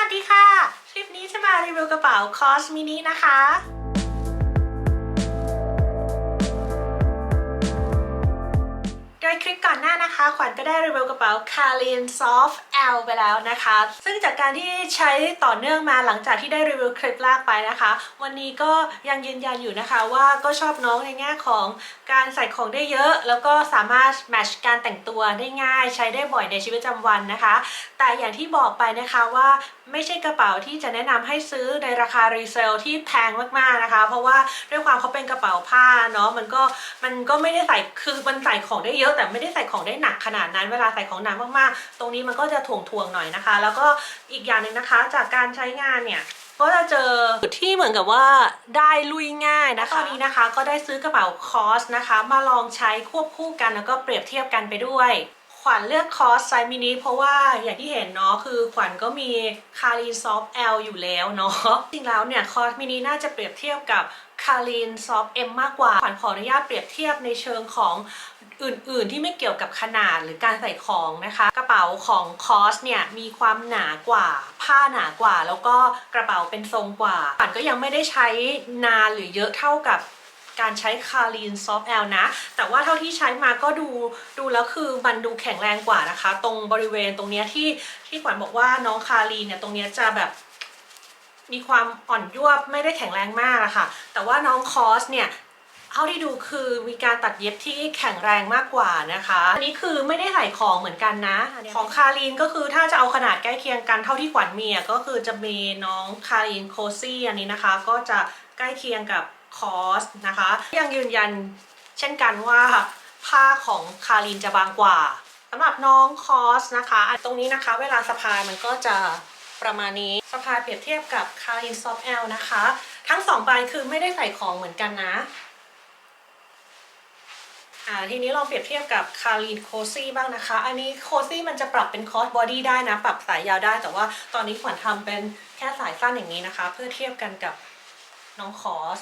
วัสดีค่ะ คลิปนี้จะมารีวิวกระเป๋าคอสมินินะคะโดยคลิปก่อนหน้านะคะ ขวัญก็ได้รีวิวกระเป๋า Kalin Soft L ไปแล้วนะคะ ซึ่งจากการที่ใช้ต่อเนื่องมาหลังจากที่ได้รีวิวคลิปแรกไปนะคะ วันนี้ก็ยังยืนยันอยู่นะคะว่าก็ชอบน้องในแง่ของการใส่ของได้เยอะ แล้วก็สามารถแมชการแต่งตัวได้ง่าย ใช้ได้บ่อยในชีวิตประจำวันนะคะ แต่อย่างที่บอกไปนะคะว่าไม่ใช่กระเป๋าที่จะแนะนำให้ซื้อในราคารีเซลที่แพงมากๆนะคะ เพราะว่าด้วยความเขาเป็นกระเป๋าผ้าเนาะมันก็มันก็ไม่ได้ใส่คือมันใส่ของได้เยอะ แต่ไม่ได้ใส่ของได้หนักขนาดนั้นเวลาใส่ของหนักมากๆ ตรงนี้มันก็จะถ่วงหน่อยนะคะ แล้วก็อีกอย่างหนึ่งนะคะ จากการใช้งานเนี่ยก็จะเจอจุดที่เหมือนกับว่าได้ลุยง่ายนะคะตอนนี้นะคะก็ได้ซื้อกระเป๋าคอสนะคะ มาลองใช้ควบคู่กันแล้วก็เปรียบเทียบกันไปด้วยขวัญเลือกคอสไซส์มินิเพราะว่าอย่างที่เห็นเนาะคือขวัญก็มีคารีนซอฟ L อยู่แล้วเนาะจริงแล้วเนี่ยคอสมินิน่าจะเปรียบเทียบกับ คารีนซอฟ M มมากกว่าขวัญขออนุญาตเปรียบเทียบในเชิงของอื่นๆ ที่ไม่เกี่ยวกับขนาดหรือการใส่ของนะคะ กระเป๋าของคอสเนี่ยมีความหนากว่า ผ้าหนากว่า แล้วก็กระเป๋าเป็นทรงกว่าขวัญก็ยังไม่ได้ใช้นานหรือเยอะเท่ากับการใช้คารีนซอฟ L นะ แต่ว่าเท่าที่ใช้มาก็ดูดูแล้วคือมันดูแข็งแรงกว่านะคะ ตรงบริเวณตรงเนี้ยที่ที่ขวัญบอกว่าน้องคารีนเนี่ยตรงเนี้ยจะแบบ มีความอ่อนยวบไม่ได้แข็งแรงมากอะค่ะ แต่ว่าน้องคอสเนี่ยเท่าที่ดูคือมีการตัดเย็บที่แข็งแรงมากกว่านะคะ อันนี้คือไม่ได้ใส่ของเหมือนกันนะ ของคารีนก็คือถ้าจะเอาขนาดใกล้เคียงกันเท่าที่ขวัญมีอะก็คือจะมีน้องคารีนโคซี่อันนี้นะคะ ก็จะใกล้เคียงกับคอสนะคะ ยังยืนยันเช่นกันว่าผ้าของคารีนจะบางกว่าสำหรับน้องคอสนะคะ ตรงนี้นะคะ เวลาสะพายมันก็จะ ประมาณนี้สะพายเปรียบเทียบกับคารินซอฟ L นะคะ ทั้งสองใบคือไม่ได้ใส่ของเหมือนกันนะอ่าทีนี้ลองเปรียบเทียบกับคารินโคซี่บ้างนะคะ อันนี้โคซี่มันจะปรับเป็นคอสบอดี้ได้นะ ปรับสายยาวได้ แต่ว่าตอนนี้ขวัญทำเป็นแค่สายสั้นอย่างนี้นะคะ เพื่อเทียบกันกับน้องคอส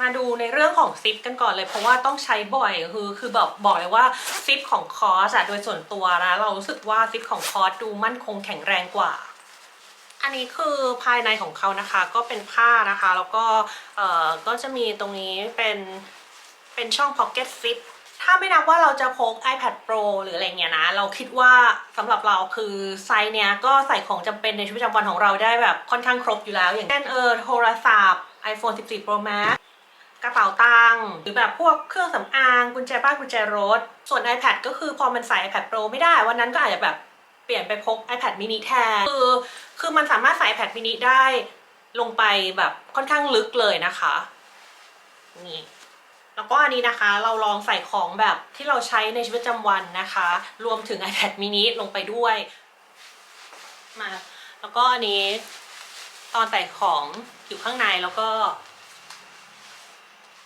มาดูในเรื่องของซิปกันก่อนเลย เพราะว่าต้องใช้บ่อยคือคือแบบบอกเลยว่าซิปของคอสอะโดยส่วนตัวนะเรารู้สึกว่าซิปของคอสดูมั่นคงแข็งแรงกว่า อันนี้คือภายในของเขานะคะก็เป็นผ้านะคะแล้วก็เอ่อก็จะมีตรงนี้เป็นเป็นช่อง pocket zip ถ้าไม่นับว่าเราจะพก iPad Pro หรืออะไรเงี้ยนะ เราคิดว่าสำหรับเราคือไซส์เนี้ยก็ใส่ของจำเป็นในชีวิตประจำวันของเราได้แบบค่อนข้างครบอยู่แล้ว อย่างเช่นเออโทรศัพท์ iPhone 14 Pro Max กระเป๋าตังค์หรือแบบพวกเครื่องสำอางกุญแจบ้านกุญแจรถ ส่วน iPad ก็คือพอมันใส่ iPad Pro ไม่ได้ วันนั้นก็อาจจะแบบ เปลี่ยนไปพก iPad mini แทนคือคือมันสามารถใส่ iPad mini ได้ลงไปแบบค่อนข้างลึกเลยนะคะนี่แล้วก็อันนี้นะคะเราลองใส่ของแบบที่เราใช้ในชีวิตประจำวันนะคะ รวมถึง iPad mini ลงไปด้วยมาแล้วก็อันนี้ตอนใส่ของอยู่ข้างในแล้วก็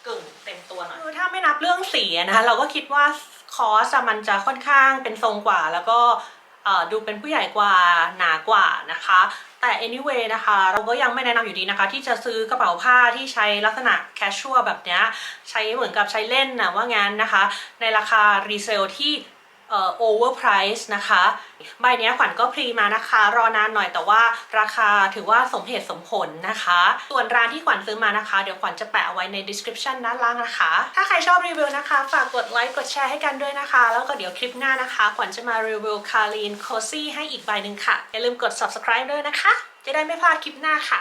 กึ่งเต็มตัวหน่อยคือถ้าไม่นับเรื่องสีนะคะเราก็คิดว่าคอสมันจะค่อนข้างเป็นทรงกว่าแล้วก็ ดูเป็นผู้ใหญ่กว่าหนากว่านะคะ แต่ anyway นะคะ เราก็ยังไม่แนะนำอยู่ดีนะคะ ที่จะซื้อกระเป๋าผ้าที่ใช้ลักษณะ casual แบบเนี้ยใช้เหมือนกับใช้เล่นนะว่างั้นนะคะ ในราคารีเซลที่ เอ่อ overprice นะคะ ใบนี้ขวัญก็พรีมานะคะ รอนานหน่อยแต่ว่าราคาถือว่าสมเหตุสมผลนะคะ ส่วนร้านที่ขวัญซื้อมานะคะ เดี๋ยวขวัญจะแปะเอาไว้ใน description ด้านล่างนะคะ ถ้าใครชอบรีวิวนะคะ ฝากกดไลค์กดแชร์ให้กันด้วยนะคะ แล้วก็เดี๋ยวคลิปหน้านะคะ ขวัญจะมารีวิวคารีนโคซี่ให้อีกใบหนึ่งค่ะ อย่าลืมกด subscribe ด้วยนะคะ จะได้ไม่พลาดคลิปหน้าค่ะ